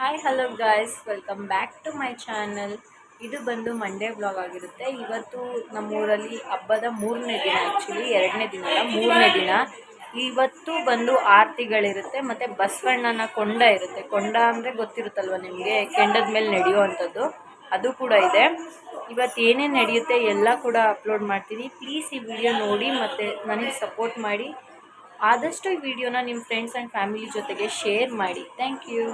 Hi hello guys welcome back to my channel ಇದು ಬಂದು Monday blog ಆಗಿರುತ್ತೆ. ಇವತ್ತು ನಮ್ಮೂರಲ್ಲಿ ಹಬ್ಬದ ಮೂರನೇ ದಿನ ಆ್ಯಕ್ಚುಲಿ ಎರಡನೇ ದಿನ ಮೂರನೇ ದಿನ. ಇವತ್ತು ಬಂದು ಆರತಿಗಳಿರುತ್ತೆ ಮತ್ತು ಬಸವಣ್ಣನ ಕೊಂಡ ಇರುತ್ತೆ. ಕೊಂಡ ಅಂದರೆ ಗೊತ್ತಿರುತ್ತಲ್ವ ನಿಮಗೆ? ಕೆಂಡದ ಮೇಲೆ ನಡೆಯುವಂಥದ್ದು ಅದು ಕೂಡ ಇದೆ. ಇವತ್ತು ಏನೇನು ನಡೆಯುತ್ತೆ ಎಲ್ಲ ಕೂಡ ಅಪ್ಲೋಡ್ ಮಾಡ್ತೀನಿ. ಪ್ಲೀಸ್ ಈ ವಿಡಿಯೋ ನೋಡಿ ಮತ್ತು ನನಗೆ ಸಪೋರ್ಟ್ ಮಾಡಿ. ಆದಷ್ಟು ಈ ವಿಡಿಯೋನ ನಿಮ್ಮ ಫ್ರೆಂಡ್ಸ್ ಆ್ಯಂಡ್ ಫ್ಯಾಮಿಲಿ ಜೊತೆಗೆ ಶೇರ್ ಮಾಡಿ. ಥ್ಯಾಂಕ್ ಯು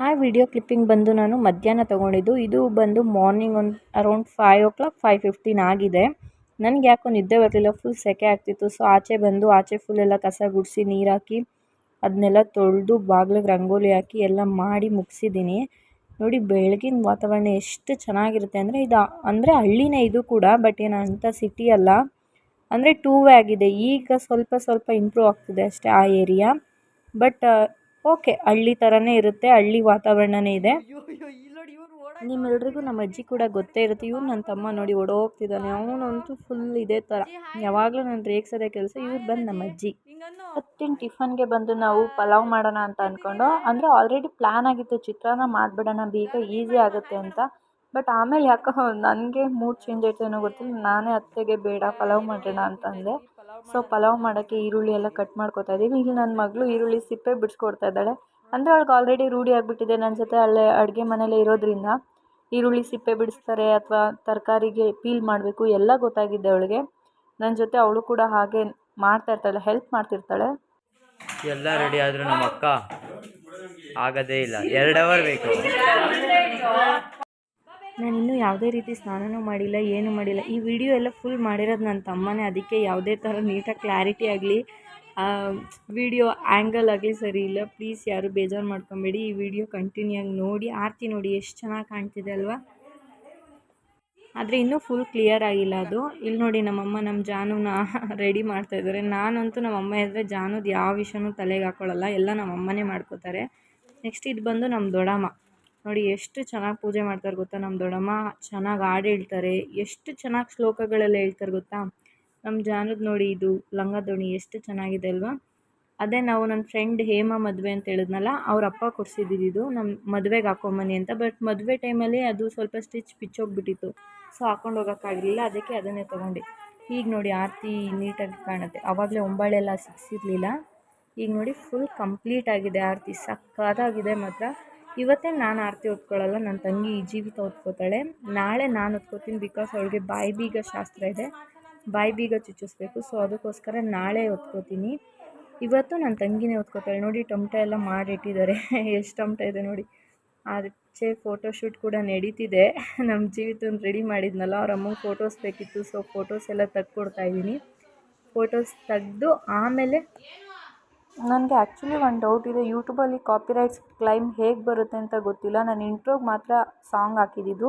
ಆ ವಿಡಿಯೋ ಕ್ಲಿಪ್ಪಿಂಗ್ ಬಂದು ನಾನು ಮಧ್ಯಾಹ್ನ ತೊಗೊಂಡಿದ್ದು. ಇದು ಬಂದು ಮಾರ್ನಿಂಗ್ ಒಂದು around five o'clock five fifteen ಆಗಿದೆ. ನನಗೆ ಯಾಕೋ ನಿದ್ದೆ ಬರಲಿಲ್ಲ ಫುಲ್ ಸೆಕೆ ಆಗ್ತಿತ್ತು. ಸೊ ಆಚೆ ಬಂದು, ಆಚೆ ಫುಲ್ ಎಲ್ಲ ಕಸ ಗುಡಿಸಿ ನೀರು ಹಾಕಿ ಅದನ್ನೆಲ್ಲ ತೊಳೆದು, ಬಾಗ್ಲಿಗೆ ರಂಗೋಲಿ ಹಾಕಿ ಎಲ್ಲ ಮಾಡಿ ಮುಗಿಸಿದ್ದೀನಿ. ನೋಡಿ, ಬೆಳಗಿನ ವಾತಾವರಣ ಎಷ್ಟು ಚೆನ್ನಾಗಿರುತ್ತೆ. ಅಂದರೆ ಇದು, ಅಂದರೆ ಹಳ್ಳಿನೇ ಇದು ಕೂಡ ಬಟ್ ಏನು ಅಂಥ ಸಿಟಿ ಅಲ್ಲ. ಅಂದರೆ ಟೂ ವೇ ಆಗಿದೆ. ಈಗ ಸ್ವಲ್ಪ ಸ್ವಲ್ಪ ಇಂಪ್ರೂವ್ ಆಗ್ತಿದೆ ಅಷ್ಟೇ ಆ ಏರಿಯಾ ಬಟ್ ಓಕೆ ಹಳ್ಳಿ ಥರನೇ ಇರುತ್ತೆ ಹಳ್ಳಿ ವಾತಾವರಣನೇ ಇದೆ. ನಿಮ್ಮೆಲ್ರಿಗೂ ನಮ್ಮ ಅಜ್ಜಿ ಕೂಡ ಗೊತ್ತೇ ಇರುತ್ತೆ ಇವ್ರು ನನ್ನ ತಮ್ಮ ನೋಡಿ ಓಡೋಗ್ತಿದ್ದಾನೆ ಅವನಂತೂ ಫುಲ್ ಇದೇ ಥರ ಯಾವಾಗಲೂ ನಾನು ರೇಗ್ಸೋದೇ ಕೆಲಸ ಇವ್ರು ಬಂದು ನಮ್ಮ ಅಜ್ಜಿ ಹೊತ್ತಿನ ಟಿಫನ್ಗೆ ಬಂದು ನಾವು ಪಲಾವ್ ಮಾಡೋಣ ಅಂತ ಅಂದ್ಕೊಂಡು ಅಂದರೆ ಆಲ್ರೆಡಿ ಪ್ಲ್ಯಾನ್ ಆಗಿತ್ತು ಚಿತ್ರಾನ್ನ ಮಾಡಿಬಿಡೋಣ ಬೇಗ ಈಸಿ ಆಗುತ್ತೆ ಅಂತ. ಬಟ್ ಆಮೇಲೆ ಯಾಕೋ ನನಗೆ ಮೂಡ್ ಚೇಂಜ್ ಆಯ್ತು ಏನೋ ಗೊತ್ತಿಲ್ಲ ನಾನೇ ಅತ್ತೆಗೆ ಬೇಡ ಪಲಾವ್ ಮಾಡೋಣ ಅಂತಂದೆ. ಸೊ ಪಲಾವ್ ಮಾಡೋಕ್ಕೆ ಈರುಳ್ಳಿ ಎಲ್ಲ ಕಟ್ ಮಾಡ್ಕೊತಾ ಇದ್ದೀವಿ. ಇಲ್ಲಿ ನನ್ನ ಮಗಳು ಈರುಳ್ಳಿ ಸಿಪ್ಪೆ ಬಿಡಿಸ್ಕೊಡ್ತಾ ಇದ್ದಾಳೆ. ಅಂದರೆ ಅವಳಿಗೆ ಆಲ್ರೆಡಿ ರೂಢಿ ಆಗಿಬಿಟ್ಟಿದೆ. ನನ್ನ ಜೊತೆ ಅಲ್ಲೇ ಅಡುಗೆ ಮನೇಲೇ ಇರೋದ್ರಿಂದ ಈರುಳ್ಳಿ ಸಿಪ್ಪೆ ಬಿಡಿಸ್ತಾರೆ ಅಥವಾ ತರಕಾರಿಗೆ ಪೀಲ್ ಮಾಡಬೇಕು ಎಲ್ಲ ಗೊತ್ತಾಗಿದೆ ಅವಳಿಗೆ. ನನ್ನ ಜೊತೆ ಅವಳು ಕೂಡ ಹಾಗೆ ಮಾಡ್ತಾ ಇರ್ತಾಳೆ ಹೆಲ್ಪ್ ಮಾಡ್ತಿರ್ತಾಳೆ. ಎಲ್ಲ ರೆಡಿ ಆದರೂ ನಮ್ಮ ಅಕ್ಕ ಆಗೋದೇ ಇಲ್ಲ. ಎರಡು ಅವರ್ ಬೇಕು. ನಾನು ಇನ್ನೂ ಯಾವುದೇ ರೀತಿ ಸ್ನಾನನೂ ಮಾಡಿಲ್ಲ, ಏನೂ ಮಾಡಿಲ್ಲ. ಈ ವಿಡಿಯೋ ಎಲ್ಲ ಫುಲ್ ಮಾಡಿರೋದು ನನ್ನ ತಮ್ಮನೇ. ಅದಕ್ಕೆ ಯಾವುದೇ ಥರ ನೀಟಾಗಿ ಕ್ಲಾರಿಟಿ ಆಗಲಿ ವಿಡಿಯೋ ಆ್ಯಂಗಲ್ ಆಗಲಿ ಸರಿ ಇಲ್ಲ. ಪ್ಲೀಸ್ ಯಾರು ಬೇಜಾರು ಮಾಡ್ಕೊಬೇಡಿ. ಈ ವಿಡಿಯೋ ಕಂಟಿನ್ಯೂ ಆಗಿ ನೋಡಿ, ಆರತಿ ನೋಡಿ, ಎಷ್ಟು ಚೆನ್ನಾಗಿ ಕಾಣ್ತಿದೆ ಅಲ್ವಾ? ಆದರೆ ಇನ್ನೂ ಫುಲ್ ಕ್ಲಿಯರ್ ಆಗಿಲ್ಲ ಅದು. ಇಲ್ಲಿ ನೋಡಿ ನಮ್ಮಮ್ಮ ನಮ್ಮ ಜಾನುನ ರೆಡಿ ಮಾಡ್ತಾ ಇದ್ದಾರೆ ನಾನಂತೂ ನಮ್ಮಮ್ಮ ಇದ್ದರೆ ಜಾನುದು ಯಾವ ವಿಷಯನೂ ತಲೆಗೆ ಹಾಕೊಳ್ಳಲ್ಲ ಎಲ್ಲ ನಮ್ಮಮ್ಮನೇ ಮಾಡ್ಕೋತಾರೆ. ನೆಕ್ಸ್ಟ್ ಇದು ಬಂದು ನಮ್ಮ ದೊಡ್ಡಮ್ಮ. ನೋಡಿ ಎಷ್ಟು ಚೆನ್ನಾಗಿ ಪೂಜೆ ಮಾಡ್ತಾರೆ ಗೊತ್ತಾ ನಮ್ಮ ದೊಡ್ಡಮ್ಮ? ಚೆನ್ನಾಗಿ ಹಾಡು ಹೇಳ್ತಾರೆ. ಎಷ್ಟು ಚೆನ್ನಾಗಿ ಶ್ಲೋಕಗಳೆಲ್ಲ ಹೇಳ್ತಾರೆ ಗೊತ್ತಾ? ನಮ್ಮ ಜಾನದ ನೋಡಿ ಇದು ಲಂಗ ದೋಣಿ ಎಷ್ಟು ಚೆನ್ನಾಗಿದೆ ಅಲ್ವಾ? ಅದೇ ನಾವು ನನ್ನ ಫ್ರೆಂಡ್ ಹೇಮ ಮದುವೆ ಅಂತ ಹೇಳಿದ್ನಲ್ಲ, ಅವ್ರ ಅಪ್ಪ ಕೊಡಿಸಿದ್ದು ಇದು. ನಮ್ಮ ಮದುವೆಗೆ ಹಾಕೊಂಬನ್ನಿ ಅಂತ. ಬಟ್ ಮದುವೆ ಟೈಮಲ್ಲಿ ಅದು ಸ್ವಲ್ಪ ಸ್ಟಿಚ್ ಬಿಚ್ಚೋಗ್ಬಿಟ್ಟಿತ್ತು ಸೊ ಹಾಕೊಂಡು ಹೋಗೋಕ್ಕಾಗಲಿಲ್ಲ. ಅದಕ್ಕೆ ಅದನ್ನೇ ತೊಗೊಂಡೆ. ಈಗ ನೋಡಿ ಆರತಿ ನೀಟಾಗಿ ಕಾಣುತ್ತೆ. ಆವಾಗಲೇ ಒಂಬಾಳೆ ಎಲ್ಲ ಸಿಕ್ಸಿರಲಿಲ್ಲ. ಈಗ ನೋಡಿ ಫುಲ್ ಕಂಪ್ಲೀಟ್ ಆಗಿದೆ ಆರತಿ. ಸಕ್ಕತ್ತಾಗಿದೆ ಮಾತ್ರ. ಇವತ್ತೇ ನಾನು ಆರತಿ ಹೊತ್ಕೊಳ್ಳಲ್ಲ ನನ್ನ ತಂಗಿ ಜೀವಿತ ಹೊತ್ಕೋತಾಳೆ. ನಾಳೆ ನಾನು ಹೊತ್ಕೋತೀನಿ ಬಿಕಾಸ್ ಅವಳಿಗೆ ಬಾಯಿ ಬೀಗ ಶಾಸ್ತ್ರ ಇದೆ. ಬಾಯಿ ಬೀಗ ಚುಚ್ಚಿಸ್ಬೇಕು. ಸೊ ಅದಕ್ಕೋಸ್ಕರ ನಾಳೆ ಹೊತ್ಕೋತೀನಿ. ಇವತ್ತು ನನ್ನ ತಂಗಿನೇ ಹೊತ್ಕೋತಾಳೆ. ನೋಡಿ, ಟೊಮಟೊ ಎಲ್ಲ ಮಾಡಿಟ್ಟಿದ್ದಾರೆ ಎಷ್ಟು ಟೊಮಟೊ ಇದೆ ನೋಡಿ. ಆಚೆ ಫೋಟೋಶೂಟ್ ಕೂಡ ನಡೀತಿದೆ. ನಮ್ಮ ಜೀವಿತನ ರೆಡಿ ಮಾಡಿದ್ನಲ್ಲ, ಅವ್ರ ಅಮ್ಮಂಗೆ ಫೋಟೋಸ್ ಬೇಕಿತ್ತು. ಸೊ ಫೋಟೋಸ್ ಎಲ್ಲ ತೆಗ್ಕೊಡ್ತಾ ಇದ್ದೀನಿ. ಫೋಟೋಸ್ ತೆಗೆದು ಆಮೇಲೆ ನನಗೆ ಆ್ಯಕ್ಚುಲಿ ಒಂದು ಡೌಟ್ ಇದೆ. ಯೂಟ್ಯೂಬಲ್ಲಿ ಕಾಪಿರೈಟ್ಸ್ ಕ್ಲೈಮ್ ಹೇಗೆ ಬರುತ್ತೆ ಅಂತ ಗೊತ್ತಿಲ್ಲ. ನಾನು ಇಂಟ್ರೋಗೆ ಮಾತ್ರ ಸಾಂಗ್ ಹಾಕಿದ್ದಿದ್ದು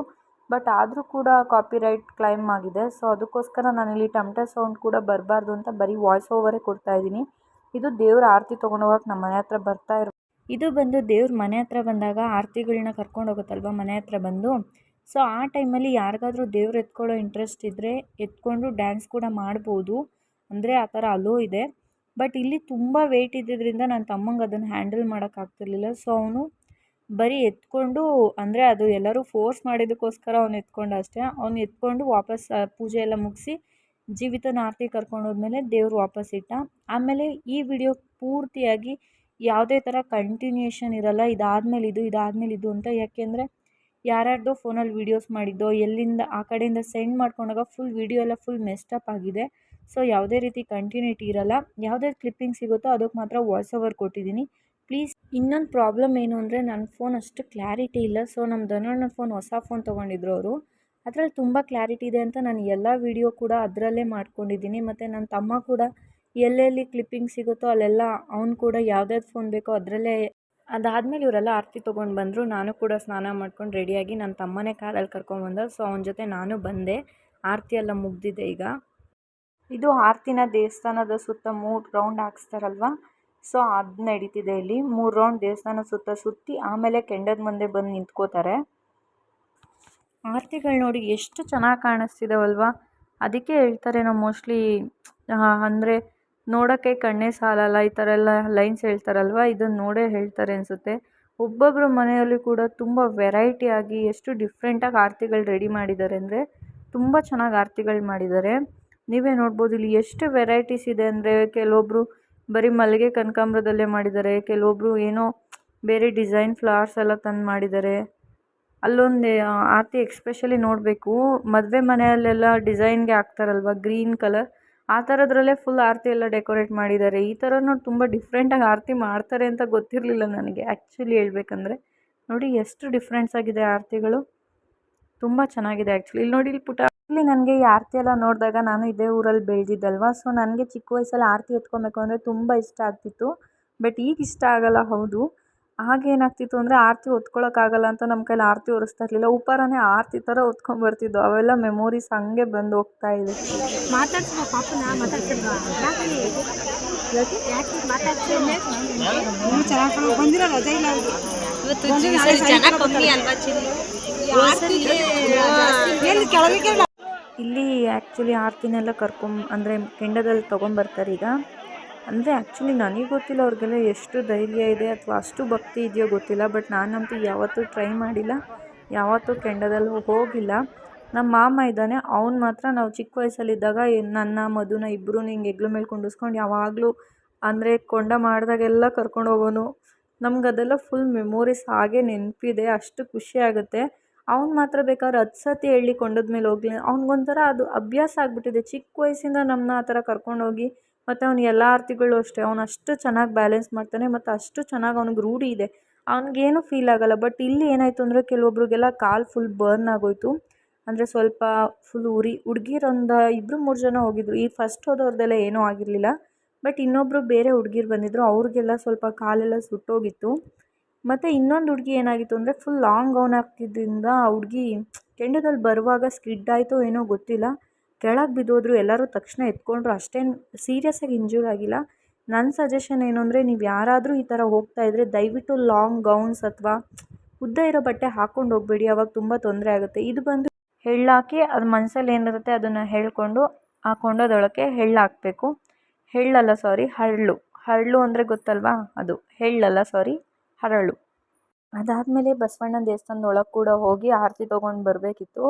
ಬಟ್ ಆದರೂ ಕೂಡ ಕಾಪಿರೈಟ್ ಕ್ಲೈಮ್ ಆಗಿದೆ. ಸೊ ಅದಕ್ಕೋಸ್ಕರ ನಾನಿಲ್ಲಿ ಟಮ್ಟೆ ಸೌಂಡ್ ಕೂಡ ಬರಬಾರ್ದು ಅಂತ ಬರೀ ವಾಯ್ಸ್ ಓವರೇ ಕೊಡ್ತಾ ಇದ್ದೀನಿ. ಇದು ದೇವ್ರ ಆರತಿ ತೊಗೊಂಡು ನಮ್ಮ ಮನೆ ಹತ್ರ ಬರ್ತಾ ಇರೋ ಇದು ಬಂದು ದೇವ್ರ ಮನೆ ಹತ್ರ ಬಂದಾಗ ಆರತಿಗಳನ್ನ ಕರ್ಕೊಂಡು ಹೋಗುತ್ತಲ್ವ ಮನೆ ಹತ್ರ ಬಂದು? ಸೊ ಆ ಟೈಮಲ್ಲಿ ಯಾರಿಗಾದರೂ ದೇವ್ರು ಎತ್ಕೊಳ್ಳೋ ಇಂಟ್ರೆಸ್ಟ್ ಇದ್ದರೆ ಎತ್ಕೊಂಡು ಡ್ಯಾನ್ಸ್ ಕೂಡ ಮಾಡ್ಬೋದು. ಅಂದರೆ ಆ ಥರ ಅಲೋ ಇದೆ. ಬಟ್ ಇಲ್ಲಿ ತುಂಬ ವೆಯ್ಟ್ ಇದ್ದಿದ್ದರಿಂದ ನನ್ನ ತಮ್ಮಂಗೆ ಅದನ್ನು ಹ್ಯಾಂಡಲ್ ಮಾಡೋಕ್ಕಾಗ್ತಿರ್ಲಿಲ್ಲ ಸೊ ಅವನು ಬರೀ ಎತ್ಕೊಂಡು, ಅಂದರೆ ಅದು ಎಲ್ಲರೂ ಫೋರ್ಸ್ ಮಾಡಿದ್ದಕ್ಕೋಸ್ಕರ ಅವ್ನು ಎತ್ಕೊಂಡ ಅಷ್ಟೇ. ಅವ್ನು ಎತ್ಕೊಂಡು ವಾಪಸ್ ಪೂಜೆ ಎಲ್ಲ ಮುಗಿಸಿ ಜೀವಿತನ ಆರತಿ ಕರ್ಕೊಂಡು ಹೋದ್ಮೇಲೆ ದೇವ್ರು ವಾಪಸ್ ಇಟ್ಟ. ಆಮೇಲೆ ಈ ವಿಡಿಯೋ ಪೂರ್ತಿಯಾಗಿ ಯಾವುದೇ ಥರ ಕಂಟಿನ್ಯೂಷನ್ ಇರಲ್ಲ, ಇದಾದಮೇಲೆ ಇದು, ಇದಾದ್ಮೇಲೆ ಇದು ಅಂತ. ಯಾಕೆಂದರೆ ಯಾರ್ಯಾರ್ದೋ ಫೋನಲ್ಲಿ ವೀಡಿಯೋಸ್ ಮಾಡಿದ್ದೋ, ಎಲ್ಲಿಂದ, ಆ ಕಡೆಯಿಂದ ಸೆಂಡ್ ಮಾಡ್ಕೊಂಡಾಗ ಫುಲ್ ವೀಡಿಯೋ ಎಲ್ಲ ಫುಲ್ ಮೆಸ್ಟಪ್ ಆಗಿದೆ. ಸೊ ಯಾವುದೇ ರೀತಿ ಕಂಟಿನ್ಯೂಟಿ ಇರಲ್ಲ. ಯಾವುದೇ ಕ್ಲಿಪ್ಪಿಂಗ್ ಸಿಗುತ್ತೋ ಅದಕ್ಕೆ ಮಾತ್ರ ವಾಯ್ಸ್ ಓವರ್ ಕೊಟ್ಟಿದ್ದೀನಿ. ಪ್ಲೀಸ್ ಇನ್ನೊಂದು ಪ್ರಾಬ್ಲಮ್ ಏನು ಅಂದರೆ ನನ್ನ ಫೋನ್ ಅಷ್ಟು ಕ್ಲಾರಿಟಿ ಇಲ್ಲ. ಸೊ ನಮ್ಮ ಧನಣ್ಣ ಫೋನ್ ಹೊಸ ಫೋನ್ ತೊಗೊಂಡಿದ್ರು ಅವರು. ಅದರಲ್ಲಿ ತುಂಬ ಕ್ಲಾರಿಟಿ ಇದೆ ಅಂತ ನಾನು ಎಲ್ಲ ವೀಡಿಯೋ ಕೂಡ ಅದರಲ್ಲೇ ಮಾಡ್ಕೊಂಡಿದ್ದೀನಿ. ಮತ್ತು ನನ್ನ ತಮ್ಮ ಕೂಡ ಎಲ್ಲೆಲ್ಲಿ ಕ್ಲಿಪ್ಪಿಂಗ್ ಸಿಗುತ್ತೋ ಅಲ್ಲೆಲ್ಲ ಅವ್ನು ಕೂಡ ಯಾವ್ದ್ಯಾವ್ದು ಫೋನ್ ಬೇಕೋ ಅದರಲ್ಲೇ ಅದಾದಮೇಲೆ ಇವರೆಲ್ಲ ಆರತಿ ತೊಗೊಂಡು ಬಂದರು. ನಾನು ಕೂಡ ಸ್ನಾನ ಮಾಡ್ಕೊಂಡು ರೆಡಿಯಾಗಿ ನನ್ನ ತಮ್ಮನೇ ಕಾರಲ್ಲಿ ಕರ್ಕೊಂಬಂದ ಸೊ ಅವನ ಜೊತೆ ನಾನು ಬಂದೆ. ಆರತಿ ಎಲ್ಲ ಮುಗ್ದಿದೆ ಈಗ. ಇದು ಆರ್ತಿನ ದೇವಸ್ಥಾನದ ಸುತ್ತ ಮೂರು ರೌಂಡ್ ಹಾಕ್ಸ್ತಾರಲ್ವ? ಸೊ ಅದು ನಡೀತಿದೆ ಇಲ್ಲಿ. ಮೂರು ರೌಂಡ್ ದೇವಸ್ಥಾನ ಸುತ್ತ ಸುತ್ತಿ ಆಮೇಲೆ ಕೆಂಡದ ಮುಂದೆ ಬಂದು ನಿಂತ್ಕೋತಾರೆ. ಆರತಿಗಳು ನೋಡಿ ಎಷ್ಟು ಚೆನ್ನಾಗಿ ಕಾಣಿಸ್ತಿದಾವಲ್ವ? ಅದಕ್ಕೆ ಹೇಳ್ತಾರೆ ನಾವು ಮೋಸ್ಟ್ಲಿ ಅಂದರೆ ನೋಡೋಕ್ಕೆ ಕಣ್ಣೇ ಸಾಲಲ್ಲ, ಈ ಥರ ಎಲ್ಲ ಲೈನ್ಸ್ ಹೇಳ್ತಾರಲ್ವ? ಇದನ್ನು ನೋಡೇ ಹೇಳ್ತಾರೆ ಅನಿಸುತ್ತೆ. ಒಬ್ಬೊಬ್ಬರ ಮನೆಯಲ್ಲಿ ಕೂಡ ತುಂಬ ವೆರೈಟಿಯಾಗಿ ಎಷ್ಟು ಡಿಫ್ರೆಂಟಾಗಿ ಆರತಿಗಳು ರೆಡಿ ಮಾಡಿದ್ದಾರೆ ಅಂದರೆ ತುಂಬ ಚೆನ್ನಾಗಿ ಆರತಿಗಳು ಮಾಡಿದ್ದಾರೆ ನೀವೇ ನೋಡ್ಬೋದು, ಇಲ್ಲಿ ಎಷ್ಟು ವೆರೈಟೀಸ್ ಇದೆ ಅಂದರೆ ಕೆಲವೊಬ್ಬರು ಬರೀ ಮಲ್ಲಿಗೆ ಕನಕಾಂಬ್ರದಲ್ಲೇ ಮಾಡಿದ್ದಾರೆ ಕೆಲವೊಬ್ಬರು ಏನೋ ಬೇರೆ ಡಿಸೈನ್ ಫ್ಲವರ್ಸ್ ಎಲ್ಲ ತಂದು ಮಾಡಿದ್ದಾರೆ. ಅಲ್ಲೊಂದು ಆರತಿ ಎಕ್ಸ್ಪೆಷಲಿ ನೋಡಬೇಕು, ಮದುವೆ ಮನೆಯಲ್ಲೆಲ್ಲ ಡಿಸೈನ್ಗೆ ಹಾಕ್ತಾರಲ್ವ ಗ್ರೀನ್ ಕಲರ್ ಆ ಥರದ್ರಲ್ಲೇ ಫುಲ್ ಆರತಿ ಎಲ್ಲ ಡೆಕೋರೇಟ್ ಮಾಡಿದ್ದಾರೆ. ಈ ಥರನೂ ತುಂಬ ಡಿಫ್ರೆಂಟಾಗಿ ಆರತಿ ಮಾಡ್ತಾರೆ ಅಂತ ಗೊತ್ತಿರಲಿಲ್ಲ ನನಗೆ. ಆ್ಯಕ್ಚುಲಿ ಹೇಳ್ಬೇಕಂದ್ರೆ, ನೋಡಿ ಎಷ್ಟು ಡಿಫ್ರೆನ್ಸ್ ಆಗಿದೆ ಆರತಿಗಳು. ತುಂಬ ಚೆನ್ನಾಗಿದೆ ಆ್ಯಕ್ಚುಲಿ ಇಲ್ಲಿ ನೋಡಿ ಇಲ್ಲಿ ಪುಟ ಇಲ್ಲಿ ನನಗೆ ಈ ಆರತಿ ಎಲ್ಲ ನೋಡಿದಾಗ ನಾನು ಇದೇ ಊರಲ್ಲಿ ಬೆಳೆದಿದ್ದಲ್ವ? ಸೊ ನನಗೆ ಚಿಕ್ಕ ವಯಸ್ಸಲ್ಲಿ ಆರತಿ ಎತ್ಕೊಬೇಕು ಅಂದರೆ ತುಂಬ ಇಷ್ಟ ಆಗ್ತಿತ್ತು. ಬಟ್ ಈಗ ಇಷ್ಟ ಆಗಲ್ಲ ಹೌದು. ಆಗ ಏನಾಗ್ತಿತ್ತು ಅಂದರೆ ಆರತಿ ಹೊತ್ಕೊಳಕ್ಕಾಗಲ್ಲ ಅಂತ ನಮ್ಮ ಕೈಲಿ ಆರತಿ ಹೊರಿಸ್ತಾ ಇರಲಿಲ್ಲ. ಉಪಾರನೇ ಆರತಿ ಥರ ಹೊತ್ಕೊಂಬರ್ತಿದ್ದು ಅವೆಲ್ಲ ಮೆಮೊರೀಸ್ ಹಂಗೆ ಬಂದು ಹೋಗ್ತಾ ಇದೆ. ಮಾತಾಡ್ಸೋ ಇಲ್ಲ ಆ್ಯಕ್ಚುಲಿ ಆರತಿನೆಲ್ಲ ಕರ್ಕೊಂಬ ಅಂದರೆ ಕೆಂಡದಲ್ಲಿ ತೊಗೊಂಬರ್ತಾರೆ ಈಗ. ಅಂದರೆ ಆ್ಯಕ್ಚುಲಿ ನನಗೆ ಗೊತ್ತಿಲ್ಲ ಅವ್ರಿಗೆಲ್ಲ ಎಷ್ಟು ಧೈರ್ಯ ಇದೆ ಅಥವಾ ಅಷ್ಟು ಭಕ್ತಿ ಇದೆಯೋ ಗೊತ್ತಿಲ್ಲ ಬಟ್ ನಾನಂತೂ ಯಾವತ್ತೂ ಟ್ರೈ ಮಾಡಿಲ್ಲ. ಯಾವತ್ತೂ ಕೆಂಡದಲ್ಲಿ ಹೋಗಿಲ್ಲ. ನಮ್ಮ ಮಾಮ ಇದ್ದಾನೆ ಅವ್ನು ಮಾತ್ರ ನಾವು ಚಿಕ್ಕ ವಯಸ್ಸಲ್ಲಿದ್ದಾಗ ನನ್ನ ಮಧುನ ಇಬ್ಬರೂ ಹಿಂಗೆ ಹೆಗ್ಲ ಮೇಲೆ ಕುಂಡಿಸ್ಕೊಂಡು ಯಾವಾಗಲೂ ಅಂದರೆ ಕೊಂಡ ಮಾಡಿದಾಗೆಲ್ಲ ಕರ್ಕೊಂಡು ಹೋಗೋನು. ನಮ್ಗೆ ಅದೆಲ್ಲ ಫುಲ್ ಮೆಮೊರೀಸ್ ಹಾಗೆ ನೆನಪಿದೆ ಅಷ್ಟು ಖುಷಿ ಆಗುತ್ತೆ. ಅವ್ನು ಮಾತ್ರ ಬೇಕಾದ್ರೆ ಹತ್ತು ಸತಿ ಹೇಳಿ ಕೊಂಡದ ಮೇಲೆ ಹೋಗ್ಲಿ. ಅವ್ನಿಗೊಂಥರ ಅದು ಅಭ್ಯಾಸ ಆಗಿಬಿಟ್ಟಿದೆ. ಚಿಕ್ಕ ವಯಸ್ಸಿಂದ ನಮ್ಮನ್ನ ಆ ಥರ ಕರ್ಕೊಂಡೋಗಿ ಮತ್ತು ಅವ್ನು ಎಲ್ಲ ಆರತಿಗಳು ಅಷ್ಟೇ. ಅವ್ನು ಅಷ್ಟು ಚೆನ್ನಾಗಿ ಬ್ಯಾಲೆನ್ಸ್ ಮಾಡ್ತಾನೆ ಮತ್ತು ಅಷ್ಟು ಚೆನ್ನಾಗಿ ಅವ್ನಿಗೆ ರೂಢಿ ಇದೆ. ಅವ್ನಿಗೇನು ಫೀಲ್ ಆಗೋಲ್ಲ. ಬಟ್ ಇಲ್ಲಿ ಏನಾಯಿತು ಅಂದರೆ ಕೆಲವೊಬ್ರಿಗೆಲ್ಲ ಕಾಲು ಫುಲ್ ಬರ್ನ್ ಆಗೋಯಿತು. ಅಂದರೆ ಸ್ವಲ್ಪ ಫುಲ್ ಉರಿ, ಹುಡ್ಗಿರೊಂದು ಇಬ್ಬರು ಮೂರು ಜನ ಹೋಗಿದ್ರು. ಈ ಫಸ್ಟ್ ಹೋದವ್ರದ್ದೆಲ್ಲ ಏನೂ ಆಗಿರಲಿಲ್ಲ. ಬಟ್ ಇನ್ನೊಬ್ಬರು ಬೇರೆ ಹುಡ್ಗಿರು ಬಂದಿದ್ದರು ಅವ್ರಿಗೆಲ್ಲ ಸ್ವಲ್ಪ ಕಾಲೆಲ್ಲ ಸುಟ್ಟೋಗಿತ್ತು. ಮತ್ತು ಇನ್ನೊಂದು ಹುಡುಗಿ ಏನಾಗಿತ್ತು ಅಂದರೆ ಫುಲ್ ಲಾಂಗ್ ಗೌನ್ ಹಾಕಿದ್ರಿಂದ ಆ ಹುಡುಗಿ ಕೆಂಡದಲ್ಲಿ ಬರುವಾಗ ಸ್ಕಿಡ್ ಆಯಿತೋ ಏನೋ ಗೊತ್ತಿಲ್ಲ. ಕೆಳಗೆ ಬಿದ್ದೋದ್ರು ಎಲ್ಲರೂ ತಕ್ಷಣ ಎತ್ಕೊಂಡ್ರು. ಅಷ್ಟೇನು ಸೀರಿಯಸ್ಸಾಗಿ ಇಂಜೂರ್ ಆಗಿಲ್ಲ. ನನ್ನ ಸಜೆಷನ್ ಏನು ಅಂದರೆ ನೀವು ಯಾರಾದರೂ ಈ ಥರ ಹೋಗ್ತಾ ಇದ್ದರೆ ದಯವಿಟ್ಟು ಲಾಂಗ್ ಗೌನ್ಸ್ ಅಥವಾ ಉದ್ದ ಇರೋ ಬಟ್ಟೆ ಹಾಕ್ಕೊಂಡು ಹೋಗಬೇಡಿ. ಅವಾಗ ತುಂಬ ತೊಂದರೆ ಆಗುತ್ತೆ. ಇದು ಬಂದು ಹೆಳ್ಳಾಕಿ ಅದು ಮನಸ್ಸಲ್ಲಿ ಏನಿರುತ್ತೆ ಅದನ್ನು ಹೇಳ್ಕೊಂಡು ಆ ಕೊಂಡದೊಳಕ್ಕೆ ಹೆಳ್ಳಾಕಬೇಕು ಹಾಕಬೇಕು. ಎಳ್ಳಲ್ಲ ಸಾರಿ ಹರಳು ಹರಳು ಅಂದರೆ ಗೊತ್ತಲ್ವಾ ಅದು? ಹೆಳ್ಳಲ್ಲ ಸಾರಿ ಹರಳು. ಅದಾದಮೇಲೆ ಬಸವಣ್ಣ ದೇವಸ್ಥಾನದ ಒಳಗೆ ಕೂಡ ಹೋಗಿ ಆರತಿ ತೊಗೊಂಡು ಬರಬೇಕಿತ್ತು.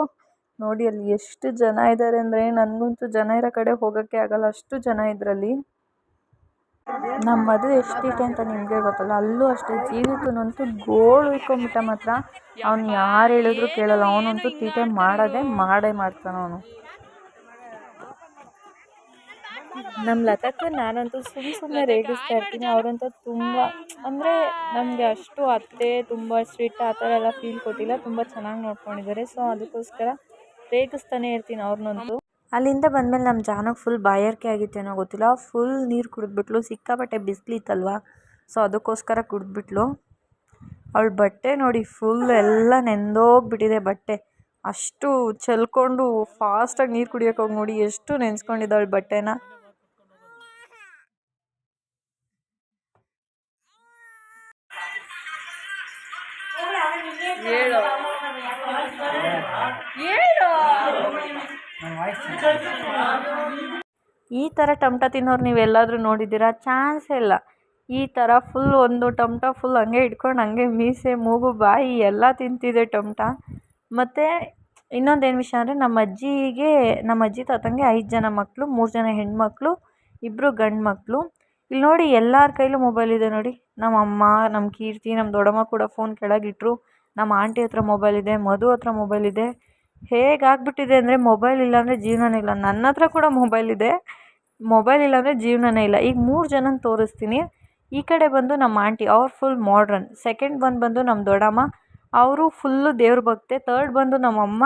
ನೋಡಿ ಅಲ್ಲಿ ಎಷ್ಟು ಜನ ಇದ್ದಾರೆ ಅಂದರೆ ನನಗಂತೂ ಜನ ಇರೋ ಕಡೆ ಹೋಗೋಕ್ಕೆ ಆಗಲ್ಲ, ಅಷ್ಟು ಜನ ಇದರಲ್ಲಿ. ನಮ್ಮ ಮದುವೆ ಎಷ್ಟಿದೆ ಅಂತ ನಿಮಗೆ ಗೊತ್ತಲ್ಲ, ಅಲ್ಲೂ ಅಷ್ಟೇ ಜೀವಿತನಂತೂ ಗೋಳು ಇಕ್ಕೊಂಬಿಟ್ಟ ಮಾತ್ರ. ಅವ್ನು ಯಾರು ಹೇಳಿದ್ರು ಕೇಳಲ್ಲ, ಅವನಂತೂ ತೀಟೆ ಮಾಡೋದೇ ಮಾಡೇ ಮಾಡ್ತಾನೆ ಅವನು. ನಮ್ಮ ಲತಕ್ಕ ನಾನಂತೂ ಸುಮ್ಮ ಸುಮ್ಮನೆ ರೇಗಿಸ್ತಾ ಇರ್ತೀನಿ. ಅವರಂತೂ ತುಂಬ ಅಂದರೆ ನಮಗೆ ಅಷ್ಟು ಅತ್ತೆ ತುಂಬ ಸ್ವೀಟ್ ಆ ಥರ ಎಲ್ಲ ಫೀಲ್ ಕೊಟ್ಟಿಲ್ಲ. ತುಂಬ ಚೆನ್ನಾಗಿ ನೋಡ್ಕೊಂಡಿದ್ದಾರೆ. ಸೊ ಅದಕ್ಕೋಸ್ಕರ ರೇಗಿಸ್ತಾನೆ ಇರ್ತೀನಿ ಅವ್ರನ್ನಂತೂ ಅಲ್ಲಿಂದ ಬಂದಮೇಲೆ ನಮ್ಮ ಜಾನಕ್ಕೆ ಫುಲ್ ಬಾಯಾರಿಕೆ ಆಗಿತ್ತೇನೋ ಗೊತ್ತಿಲ್ಲ. ಫುಲ್ ನೀರು ಕುಡಿದ್ಬಿಟ್ಲು. ಸಿಕ್ಕಾಪಟ್ಟೆ ಬಿಸಿಲಿತ್ತಲ್ವ ಸೊ ಅದಕ್ಕೋಸ್ಕರ ಕುಡಿದ್ಬಿಟ್ಲು. ಅವಳ ಬಟ್ಟೆ ನೋಡಿ ಫುಲ್ ಎಲ್ಲ ನೆಂದೋಗ್ಬಿಟ್ಟಿದೆ ಬಟ್ಟೆ. ಅಷ್ಟು ಚೆಲ್ಕೊಂಡು ಫಾಸ್ಟಾಗಿ ನೀರು ಕುಡಿಯೋಕೆ ಹೋಗಿ ನೋಡಿ ಎಷ್ಟು ನೆನೆಸ್ಕೊಂಡಿದ್ದಾಳೆ ಬಟ್ಟೆನ. ಈ ಥರ ಟಮಟ ತಿನ್ನೋರು ನೀವೆಲ್ಲಾದರೂ ನೋಡಿದ್ದೀರಾ? ಚಾನ್ಸೇ ಇಲ್ಲ. ಈ ಥರ ಫುಲ್ ಒಂದು ಟಮಟ ಫುಲ್ ಹಂಗೆ ಇಟ್ಕೊಂಡು ಹಂಗೆ ಮೀಸೆ, ಮೂಗು, ಬಾಯಿ ಎಲ್ಲ ತಿಂತಿದೆ ಟಮಟ ಮತ್ತು ಇನ್ನೊಂದೇನು ವಿಷಯ ಅಂದರೆ ನಮ್ಮ ಅಜ್ಜಿಗೆ, ನಮ್ಮ ಅಜ್ಜಿ ತಾತಂಗೆ ಐದು ಜನ ಮಕ್ಕಳು ಮೂರು ಜನ ಹೆಣ್ಮಕ್ಳು ಇಬ್ಬರು ಗಂಡು ಮಕ್ಕಳು ಇಲ್ಲಿ ನೋಡಿ ಎಲ್ಲರ ಕೈಲೂ ಮೊಬೈಲ್ ಇದೆ ನೋಡಿ. ನಮ್ಮ ಅಮ್ಮ ನಮ್ಮ ಕೀರ್ತಿ ನಮ್ಮ ದೊಡ್ಡಮ್ಮ ಕೂಡ ಫೋನ್ ಕೆಳಗಿಟ್ರು ನಮ್ಮ ಆಂಟಿ ಹತ್ರ ಮೊಬೈಲ್ ಇದೆ ಮಧು ಹತ್ರ ಮೊಬೈಲ್ ಇದೆ. ಹೇಗಾಗ್ಬಿಟ್ಟಿದೆ ಅಂದರೆ ಮೊಬೈಲ್ ಇಲ್ಲ ಅಂದರೆ ಜೀವನನೇ ಇಲ್ಲ. ನನ್ನ ಹತ್ರ ಕೂಡ ಮೊಬೈಲ್ ಇದೆ ಮೊಬೈಲ್ ಇಲ್ಲ ಅಂದರೆ ಜೀವನನೇ ಇಲ್ಲ. ಈಗ ಮೂರು ಜನನ ತೋರಿಸ್ತೀನಿ. ಈ ಕಡೆ ಬಂದು ನಮ್ಮ ಆಂಟಿ ಅವ್ರು ಫುಲ್ ಮಾಡ್ರನ್ ಸೆಕೆಂಡ್ ಬಂದು ಬಂದು ನಮ್ಮ ದೊಡ್ಡಮ್ಮ ಅವರು ಫುಲ್ಲು ದೇವ್ರ ಭಕ್ತೆ. ತರ್ಡ್ ಬಂದು ನಮ್ಮಮ್ಮ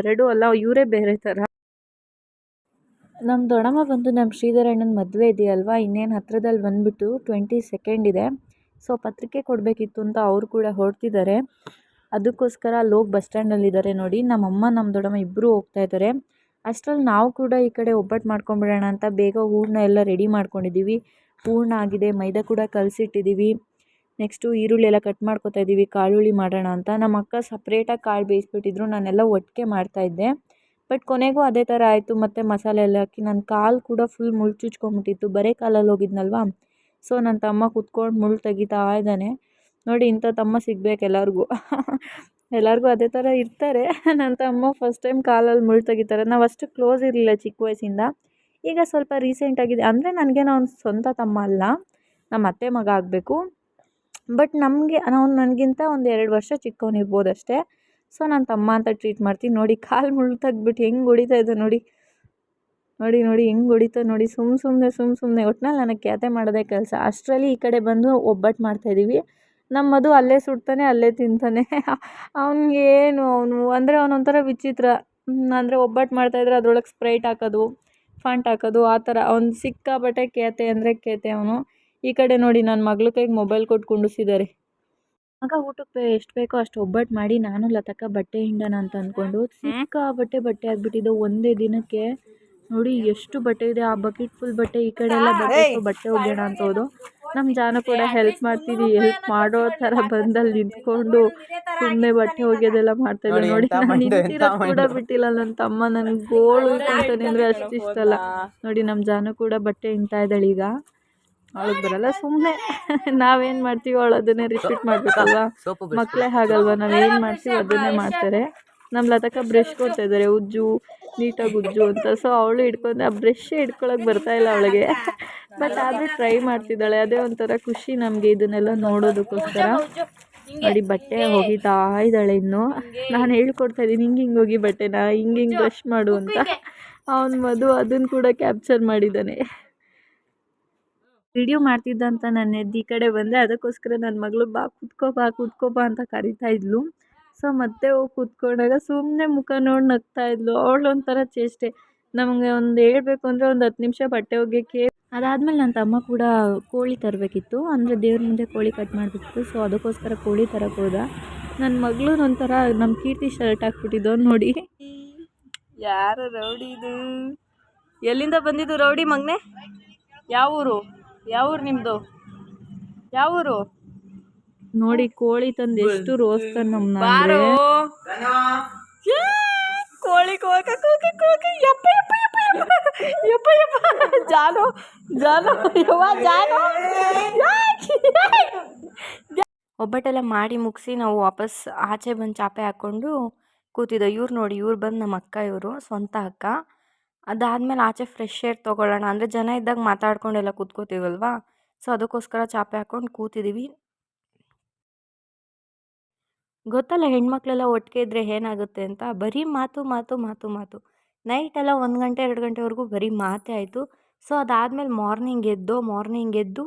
ಎರಡೂ ಅಲ್ಲ ಇವರೇ ಬೇರೆ ಥರ ನಮ್ಮ ದೊಡ್ಡಮ್ಮ ಬಂದು ನಮ್ಮ ಶ್ರೀಧರಣ್ಣನ ಮದುವೆ ಇದೆಯಲ್ವಾ? ಇನ್ನೇನು ಹತ್ರದಲ್ಲಿ ಬಂದುಬಿಟ್ಟು ಟ್ವೆಂಟಿ ಸೆಕೆಂಡ್ ಇದೆ. ಸೊ ಪತ್ರಿಕೆ ಕೊಡಬೇಕಿತ್ತು ಅಂತ ಅವರು ಕೂಡ ಹೊರಡ್ತಿದ್ದಾರೆ ಅದಕ್ಕೋಸ್ಕರ ಅಲ್ಲಿ ಹೋಗಿ ಬಸ್ ಸ್ಟ್ಯಾಂಡಲ್ಲಿದ್ದಾರೆ ನೋಡಿ. ನಮ್ಮಮ್ಮ, ನಮ್ಮ ದೊಡ್ಡಮ್ಮ ಇಬ್ಬರೂ ಹೋಗ್ತಾ ಇದ್ದಾರೆ ಅಷ್ಟರಲ್ಲಿ ನಾವು ಕೂಡ ಈ ಕಡೆ ಒಬ್ಬಟ್ಟು ಮಾಡ್ಕೊಂಬಿಡೋಣ ಅಂತ ಬೇಗ ಹೂರಣ ಎಲ್ಲ ರೆಡಿ ಮಾಡ್ಕೊಂಡಿದ್ದೀವಿ ಹೂರ್ಣ ಆಗಿದೆ, ಮೈದಾ ಕೂಡ ಕಲಸಿಟ್ಟಿದ್ದೀವಿ ನೆಕ್ಸ್ಟು ಈರುಳ್ಳಿ ಎಲ್ಲ ಕಟ್ ಮಾಡ್ಕೊತಾ ಇದ್ದೀವಿ ಕಾಳುಳ್ಳಿ ಮಾಡೋಣ ಅಂತ. ನಮ್ಮ ಅಕ್ಕ ಸಪ್ರೇಟಾಗಿ ಕಾಳು ಬೇಯಿಸ್ಬಿಟ್ಟಿದ್ರು. ನಾನೆಲ್ಲ ಒಟ್ಟಿಗೆ ಮಾಡ್ತಾಯಿದ್ದೆ ಬಟ್ ಕೊನೆಗೂ ಅದೇ ಥರ ಆಯಿತು. ಮತ್ತು ಮಸಾಲೆ ಎಲ್ಲ ಹಾಕಿ ನನ್ನ ಕಾಲು ಕೂಡ ಫುಲ್ ಮುಳ್ಳು ಚುಚ್ಕೊಂಬಿಟ್ಟಿತ್ತು ಬರೀ ಕಾಲಲ್ಲಿ ಹೋಗಿದ್ನಲ್ವಾ? ಸೊ ನನ್ನ ತಮ್ಮ ಕುತ್ಕೊಂಡು ಮುಳ್ಳು ತೆಗಿತಾ ಇದ್ದಾನೆ. ನೋಡಿ ಇಂಥ ತಮ್ಮ ಸಿಗ್ಬೇಕು ಎಲ್ಲರಿಗೂ. ಎಲ್ಲರಿಗೂ ಅದೇ ಥರ ಇರ್ತಾರೆ. ನನ್ನ ತಮ್ಮ ಫಸ್ಟ್ ಟೈಮ್ ಕಾಲಲ್ಲಿ ಮುಳ್ಳು ತೆಗಿತಾರೆ. ನಾವು ಅಷ್ಟು ಕ್ಲೋಸ್ ಇರಲಿಲ್ಲ ಚಿಕ್ಕ ವಯಸ್ಸಿಂದ. ಈಗ ಸ್ವಲ್ಪ ರೀಸೆಂಟಾಗಿದೆ ಅಂದರೆ ನನಗೆ ಅವ್ನು ಸ್ವಂತ ತಮ್ಮ ಅಲ್ಲ. ನಮ್ಮ ಅತ್ತೆ ಮಗ ಆಗಬೇಕು. ಬಟ್ ನಮಗೆ ಅವ್ನು ನನಗಿಂತ ಒಂದು ಎರಡು ವರ್ಷ ಚಿಕ್ಕವನಿರ್ಬೋದು ಅಷ್ಟೇ ಸೊ ನಾನು ತಮ್ಮ ಅಂತ ಟ್ರೀಟ್ ಮಾಡ್ತೀನಿ. ನೋಡಿ ಕಾಲು ಮುಳ್ಳು ತೆಗ್ಬಿಟ್ಟು ಹೆಂಗೆ ಹೊಡಿತಾ ಇದೆ ನೋಡಿ. ನೋಡಿ ನೋಡಿ ಹೆಂಗೆ ಹೊಡಿತಾ ನೋಡಿ. ಸುಮ್ಮ ಸುಮ್ಮನೆ ಸುಮ್ಮ ಸುಮ್ಮನೆ ಒಟ್ಟಿನಲ್ಲಿ ನನಗೆ ಕ್ಯಾತೆ ಮಾಡೋದೇ ಕೆಲಸ. ಅಷ್ಟರಲ್ಲಿ ಈ ಕಡೆ ಬಂದು ಒಬ್ಬಟ್ಟು ಮಾಡ್ತಾಯಿದ್ದೀವಿ ನಮ್ಮ ಮಧು ಅಲ್ಲೇ ಸುಡ್ತಾನೆ ಅಲ್ಲೇ ತಿಂತಾನೆ. ಅವ್ನಿಗೆ ಏನು ಅವನು ಅಂದರೆ ಅವನೊಂಥರ ವಿಚಿತ್ರ. ಅಂದರೆ ಒಬ್ಬಟ್ಟು ಮಾಡ್ತಾಯಿದ್ರೆ ಅದ್ರೊಳಗೆ ಸ್ಪ್ರೈಟ್ ಹಾಕೋದು ಫಾಂಟ್ ಹಾಕೋದು ಆ ಥರ. ಅವ್ನು ಸಿಕ್ಕಾಪಟ್ಟೆ ಕೇತೆ ಅಂದರೆ ಕೇತೆ ಅವನು. ಈ ಕಡೆ ನೋಡಿ ನನ್ನ ಮಗಳ ಕೈಗೆ ಮೊಬೈಲ್ ಕೊಟ್ಟು ಕುಂಡಿಸಿದ್ದಾರೆ ಆಗ ಊಟಕ್ಕೆ ಎಷ್ಟು ಬೇಕೋ ಅಷ್ಟು ಒಬ್ಬಟ್ಟು ಮಾಡಿ ನಾನು ಲತಕ್ಕ ಬಟ್ಟೆ ಹಿಂಡೋಣ ಅಂತ ಅಂದ್ಕೊಂಡು ಸಿಕ್ಕ ಬಟ್ಟೆ ಬಟ್ಟೆ ಆಗಿಬಿಟ್ಟಿದ್ದು ಒಂದೇ ದಿನಕ್ಕೆ. ನೋಡಿ ಎಷ್ಟು ಬಟ್ಟೆ ಇದೆ ಆ ಬಕೆಟ್ ಫುಲ್ ಬಟ್ಟೆ ಈ ಕಡೆ ಎಲ್ಲ ಬಟ್ಟೆ ಬಟ್ಟೆ ಒಗ್ಯೋಣ ಅಂತ ಹೋದು. ನಮ್ಮ ಜಾನ ಕೂಡ ಹೆಲ್ಪ್ ಮಾಡ್ತೀವಿ ಹೆಲ್ಪ್ ಮಾಡೋ ಥರ ಬಂದಲ್ಲಿ ನಿಂತ್ಕೊಂಡು ಸುಮ್ಮನೆ ಬಟ್ಟೆ ಒಗೆಯೋದೆಲ್ಲ ಮಾಡ್ತಾ ಇದ್ದೀವಿ ನೋಡಿ ನಾನು ನಿಂತಿರೋದು ಕೂಡ ಬಿಟ್ಟಿಲ್ಲ. ನನ್ನ ತಮ್ಮ ನನಗೆ ಗೋಳು ಅಂತಾನೆ ಅಂದರೆ ಅಷ್ಟು ಇಷ್ಟ ಅಲ್ಲ. ನೋಡಿ ನಮ್ಮ ಜಾನ ಕೂಡ ಬಟ್ಟೆ ಇಂತಾ ಇದ್ದಾಳೆ ಈಗ. ಅವಳಿಗೆ ಬರಲ್ಲ ಸುಮ್ಮನೆ ನಾವೇನು ಮಾಡ್ತೀವಿ ಅವಳು ಅದನ್ನೇ ರಿಪೀಟ್ ಮಾಡಬೇಕಲ್ವಾ ಮಕ್ಕಳೇ ಹಾಗಲ್ವಾ? ನಾವೇನು ಮಾಡ್ತೀವಿ ಅದನ್ನೇ ಮಾಡ್ತಾರೆ. ನಮ್ಮ ಲತಕ ಬ್ರಷ್ ಕೊಡ್ತಾ ಇದ್ದಾರೆ ಉಜ್ಜು. ನೀಟಾಗಿ ಉಜ್ಜು ಅಂತ. ಸೊ ಅವಳು ಹಿಡ್ಕೊಂಡು. ಆ ಬ್ರಷ್ ಬರ್ತಾ ಇಲ್ಲ ಅವಳಿಗೆ. ಬಟ್ ಆದರೂ ಟ್ರೈ ಮಾಡ್ತಿದ್ದಾಳೆ. ಅದೇ ಒಂಥರ ಖುಷಿ ನಮಗೆ ಇದನ್ನೆಲ್ಲ ನೋಡೋದಕ್ಕೋಸ್ಕರ. ನೋಡಿ, ಬಟ್ಟೆ ಹೋಗಿತಾ ಇದ್ದಾಳೆ ಇನ್ನು. ನಾನು ಹೇಳ್ಕೊಡ್ತಾ ಇದ್ದೀನಿ, ಹಿಂಗೆ ಹಿಂಗೆ ಹೋಗಿ ಬಟ್ಟೆನ, ಹಿಂಗೆ ಹಿಂಗೆ ಬ್ರಷ್ ಮಾಡು ಅಂತ. ಅವನ ಮದು ಅದನ್ನು ಕೂಡ ಕ್ಯಾಪ್ಚರ್ ಮಾಡಿದ್ದಾನೆ. ವಿಡಿಯೋ ಮಾಡ್ತಿದ್ದಂತ ನಾನು ಎದ್ದು ಈ ಕಡೆ ಬಂದೆ. ಅದಕ್ಕೋಸ್ಕರ ನನ್ನ ಮಗಳು ಬಾ, ಕೂತ್ಕೋ ಬಾ ಅಂತ ಕರಿತಾ ಇದ್ಲು. ಸೊ ಮತ್ತೆ ಹೋಗಿ ಕೂತ್ಕೊಂಡಾಗ ಸುಮ್ಮನೆ ಮುಖ ನೋಡಿ ನಗ್ತಾ ಇದ್ಲು. ಅವಳು ಒಂಥರ ಚೇಷ್ಟೆ. ನಮಗೆ ಒಂದು ಹೇಳ್ಬೇಕು ಅಂದರೆ ಒಂದು ಹತ್ತು ನಿಮಿಷ ಬಟ್ಟೆ ಒಗೆಯೋಕ್ಕೆ ಅದಾದಮೇಲೆ ನನ್ನ ತಮ್ಮ ಕೂಡ ಕೋಳಿ ತರಬೇಕಿತ್ತು. ಅಂದರೆ ದೇವ್ರ ಮುಂದೆ ಕೋಳಿ ಕಟ್ ಮಾಡಬೇಕಿತ್ತು ಸೊ ಅದಕ್ಕೋಸ್ಕರ ಕೋಳಿ ತರಕ್ಕೆ ಹೋದ. ನನ್ನ ಮಗಳು ಒಂಥರ ನಮ್ಮ ಕೀರ್ತಿ ಶರ್ಟ್ ಹಾಕ್ಬಿಟ್ಟಿದ್ದು ನೋಡಿ. ಯಾರು ರೌಡಿ ಇದು? ಎಲ್ಲಿಂದ ಬಂದಿದ್ದು ರೌಡಿ ಮಗನೆ? ಯಾವ ಊರು ಯಾವ ಊರು ನಿಮ್ಮದು ಯಾವ ಊರು ನೋಡಿ ಕೋಳಿ ತಂದು ಎಷ್ಟು ರೋಸ್ತ ನಮ್ಮ ಕೋಳಿ ಕೋಕ ಕೋಕ ಕೋಕ. ಯಪ್ಪ ಯಪ್ಪ ಯಪ್ಪ ಯಪ್ಪ. ಯಪ್ಪ ಯಪ್ಪ. ಜಾನು ಜಾನು ಯವ್ವ ಜಾನು. ಒಬ್ಬಟ್ಟೆಲ್ಲ ಮಾಡಿ ಮುಗಿಸಿ ನಾವು ವಾಪಸ್ ಆಚೆ ಬಂದು ಚಾಪೆ ಹಾಕ್ಕೊಂಡು ಕೂತಿದ್ದ. ಇವ್ರು ನೋಡಿ ಇವ್ರು ಬಂದು ನಮ್ಮ ಅಕ್ಕ ಇವರು ಸ್ವಂತ ಅಕ್ಕ. ಅದಾದ್ಮೇಲೆ ಆಚೆ ಫ್ರೆಶ್ ಏರ್ ತೊಗೊಳ್ಳೋಣ. ಅಂದರೆ ಜನ ಇದ್ದಾಗ ಮಾತಾಡ್ಕೊಂಡೆಲ್ಲ ಕೂತ್ಕೋತೀವಲ್ವಾ? ಸೊ ಅದಕ್ಕೋಸ್ಕರ ಚಾಪೆ ಹಾಕ್ಕೊಂಡು ಕೂತಿದ್ದೀವಿ ಗೊತ್ತಲ್ಲ ಹೆಣ್ಮಕ್ಳೆಲ್ಲ ಒಟ್ಟಿಗೆ ಇದ್ದರೆ ಏನಾಗುತ್ತೆ ಅಂತ. ಬರೀ ಮಾತು ಮಾತು ಮಾತು ಮಾತು. ನೈಟೆಲ್ಲ ಒಂದು ಗಂಟೆ ಎರಡು ಗಂಟೆವರೆಗೂ ಬರೀ ಮಾತೇ ಆಯಿತು. ಸೊ ಅದಾದಮೇಲೆ ಮಾರ್ನಿಂಗ್ ಎದ್ದು ಮಾರ್ನಿಂಗ್ ಎದ್ದು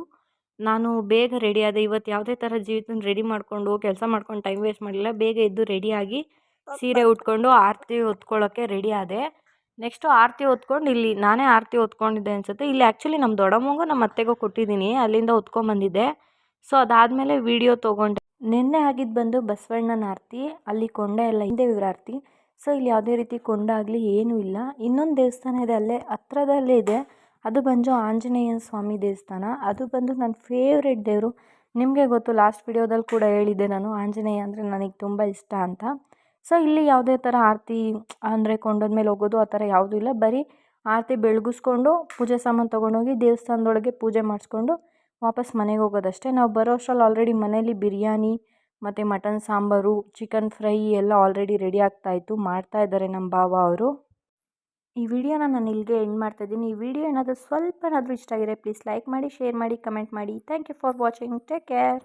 ನಾನು ಬೇಗ ರೆಡಿ ಆದೆ. ಇವತ್ತು ಯಾವುದೇ ಥರ ಜೀವಿತನ ರೆಡಿ ಮಾಡಿಕೊಂಡು ಕೆಲಸ ಮಾಡ್ಕೊಂಡು ಟೈಮ್ ವೇಸ್ಟ್ ಮಾಡಿಲ್ಲ ಬೇಗ ಎದ್ದು ರೆಡಿಯಾಗಿ ಸೀರೆ ಉಟ್ಕೊಂಡು ಆರತಿ ಹೊತ್ಕೊಳ್ಳೋಕ್ಕೆ ರೆಡಿ ಆದೆ. ನೆಕ್ಸ್ಟು ಆರತಿ ಹೊತ್ಕೊಂಡು ಇಲ್ಲಿ ನಾನೇ ಆರತಿ ಹೊತ್ಕೊಂಡಿದ್ದೆ ಅನಿಸುತ್ತೆ. ಇಲ್ಲಿ ಆ್ಯಕ್ಚುಲಿ ನಮ್ಮ ದೊಡ್ಡಮ್ಮಂಗೂ ನಮ್ಮ ಅತ್ತೆಗೂ ಕೊಟ್ಟಿದ್ದೀನಿ. ಅಲ್ಲಿಂದ ಹೊತ್ಕೊಂಬಂದಿದ್ದೆ. ಸೊ ಅದಾದಮೇಲೆ ವೀಡಿಯೋ ತೊಗೊಂಡೆ. ನಿನ್ನೆ ಆಗಿದ್ದು ಬಂದು ಬಸವಣ್ಣನ ಆರತಿ ಅಲ್ಲಿ ಕೊಂಡ ಎಲ್ಲ ಹಿಂದೆ ಇವ್ರ ಆರತಿ ಸೊ, ಇಲ್ಲಿ ಯಾವುದೇ ರೀತಿ ಕೊಂಡ ಆಗಲಿ ಏನೂ ಇಲ್ಲ. ಇನ್ನೊಂದು ದೇವಸ್ಥಾನ ಇದೆ, ಅಲ್ಲೇ, ಹತ್ರದಲ್ಲೇ ಇದೆ. ಅದು ಬಂದು ಆಂಜನೇಯನ ಸ್ವಾಮಿ ದೇವಸ್ಥಾನ. ಅದು ಬಂದು ನನ್ನ ಫೇವ್ರೆಟ್ ದೇವರು. ನಿಮಗೆ ಗೊತ್ತು ಲಾಸ್ಟ್ ವಿಡಿಯೋದಲ್ಲಿ ಕೂಡ ಹೇಳಿದ್ದೆ ನಾನು. ಆಂಜನೇಯ ಅಂದರೆ ನನಗೆ ತುಂಬ ಇಷ್ಟ ಅಂತ. ಸೊ, ಇಲ್ಲಿ ಯಾವುದೇ ಥರ ಆರತಿ ಅಂದರೆ ಕೊಂಡದ ಮೇಲೆ ಹೋಗೋದು ಆ ಥರ ಯಾವುದೂ ಇಲ್ಲ. ಬರೀ ಆರತಿ ಬೆಳಗಿಸ್ಕೊಂಡು ಪೂಜೆ ಸಾಮಾನು ತೊಗೊಂಡೋಗಿ ದೇವಸ್ಥಾನದೊಳಗೆ ಪೂಜೆ ಮಾಡಿಸ್ಕೊಂಡು ವಾಪಸ್ ಮನೆಗೆ ಹೋಗೋದಷ್ಟೇ. ನಾವು ಬರೋ ಅಷ್ಟ್ರಲ್ಲಿ ಆಲ್ರೆಡಿ ಮನೇಲಿ ಬಿರಿಯಾನಿ, ಮತ್ತು ಮಟನ್ ಸಾಂಬಾರು ಚಿಕನ್ ಫ್ರೈ ಎಲ್ಲ ಆಲ್ರೆಡಿ ರೆಡಿ ಆಗ್ತಾಯಿತ್ತು ಮಾಡ್ತಾ ಇದ್ದಾರೆ ನಮ್ಮ ಭಾವ ಅವರು. ಈ ವಿಡಿಯೋನ ನಾನು ಇಲ್ಲಿಗೆ ಎಂಡ್ ಮಾಡ್ತಾಯಿದ್ದೀನಿ ಈ ವಿಡಿಯೋ ಏನಾದರೂ ಸ್ವಲ್ಪ ಏನಾದರೂ ಇಷ್ಟ ಆಗಿದೆ ಪ್ಲೀಸ್ ಲೈಕ್ ಮಾಡಿ ಶೇರ್ ಮಾಡಿ ಕಮೆಂಟ್ ಮಾಡಿ. Thank you for watching take care